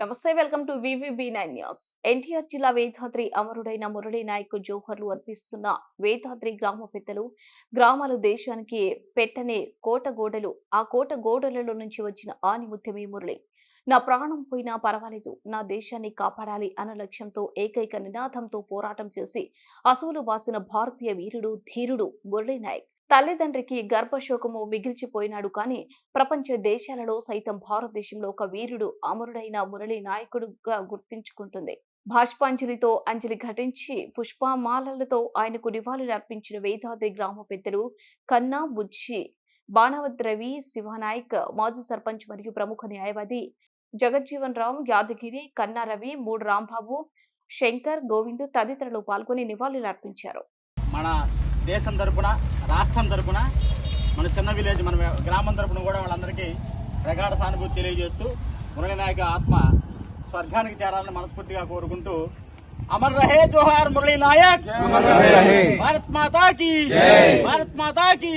నమస్తే welcome to VVB nine news. NTR జిల్లా వేదాద్రి అమరుడైన మురళీ నాయక్ జోహర్లు అర్పిస్తున్న వేదాద్రి గ్రామ పెద్దలు గ్రామాలు దేశానికి పెట్టనే కోట గోడలు ఆ కోట గోడలలో నుంచి వచ్చిన ఆని ఆనిముత్యమే మురళి. నా ప్రాణం పోయినా పర్వాలేదు నా దేశాన్ని కాపాడాలి అన్న లక్ష్యంతో ఏకైక నినాదంతో పోరాటం చేసి అసువులు వాసిన భారతీయ వీరుడు ధీరుడు మురళీ నాయక్ తల్లిదండ్రికి గర్భశోకము మిగిల్చిపోయినాడు కానీ ప్రపంచ దేశాలలో సైతం భారతదేశంలో ఒక వీరుడు అమరుడైన మురళి నాయకుడుగా గుర్తించుకుంటుంది. భాష్పాంజలితో అంజలి ఘటించి పుష్పమాలలతో ఆయనకు నివాళులు అర్పించిన వేదాద్రి గ్రామ పెద్దలు కన్నా బుజ్జి బాణవత్ రవి శివనాయక్ మాజీ సర్పంచ్ మరియు ప్రముఖ న్యాయవాది జగజ్జీవన్ రామ్ యాదగిరి కన్నా రవి మూడు రాంబాబు శంకర్ గోవింద్ తదితరులు పాల్గొని నివాళులు అర్పించారు. మన దేశం తరపున రాష్ట్రం తరపున మన చిన్న విలేజ్ మన గ్రామం తరపున కూడా వాళ్ళందరికీ ప్రగాఢ సానుభూతి తెలియజేస్తూ మురళీ నాయక ఆత్మ స్వర్గానికి చేరాలని మనస్ఫూర్తిగా కోరుకుంటూ అమర్ రహే జోహార్ మురళీ నాయక్! భారత్ మాతా కీ భారత్ మాతా కీ!